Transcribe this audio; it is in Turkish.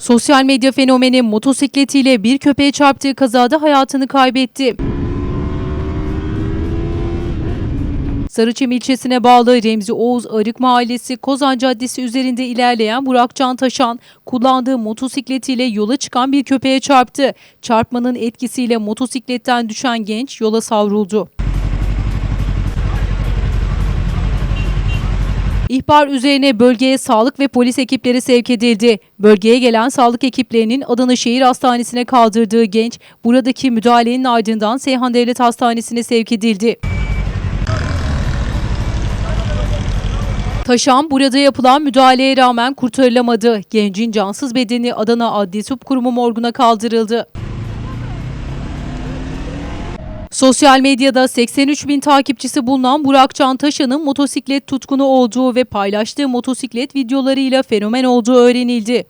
Sosyal medya fenomeni motosikletiyle bir köpeğe çarptığı kazada hayatını kaybetti. Sarıçam ilçesine bağlı Remzi Oğuz Arık Mahallesi Kozan Caddesi üzerinde ilerleyen Burak Can Taşan kullandığı motosikletiyle yola çıkan bir köpeğe çarptı. Çarpmanın etkisiyle motosikletten düşen genç yola savruldu. İhbar üzerine bölgeye sağlık ve polis ekipleri sevk edildi. Bölgeye gelen sağlık ekiplerinin Adana Şehir Hastanesi'ne kaldırdığı genç buradaki müdahalenin ardından Seyhan Devlet Hastanesi'ne sevk edildi. Taşan burada yapılan müdahaleye rağmen kurtarılamadı. Gencin cansız bedeni Adana Adli Tıp Kurumu morguna kaldırıldı. Sosyal medyada 83 bin takipçisi bulunan Burak Can Taşan'ın motosiklet tutkunu olduğu ve paylaştığı motosiklet videolarıyla fenomen olduğu öğrenildi.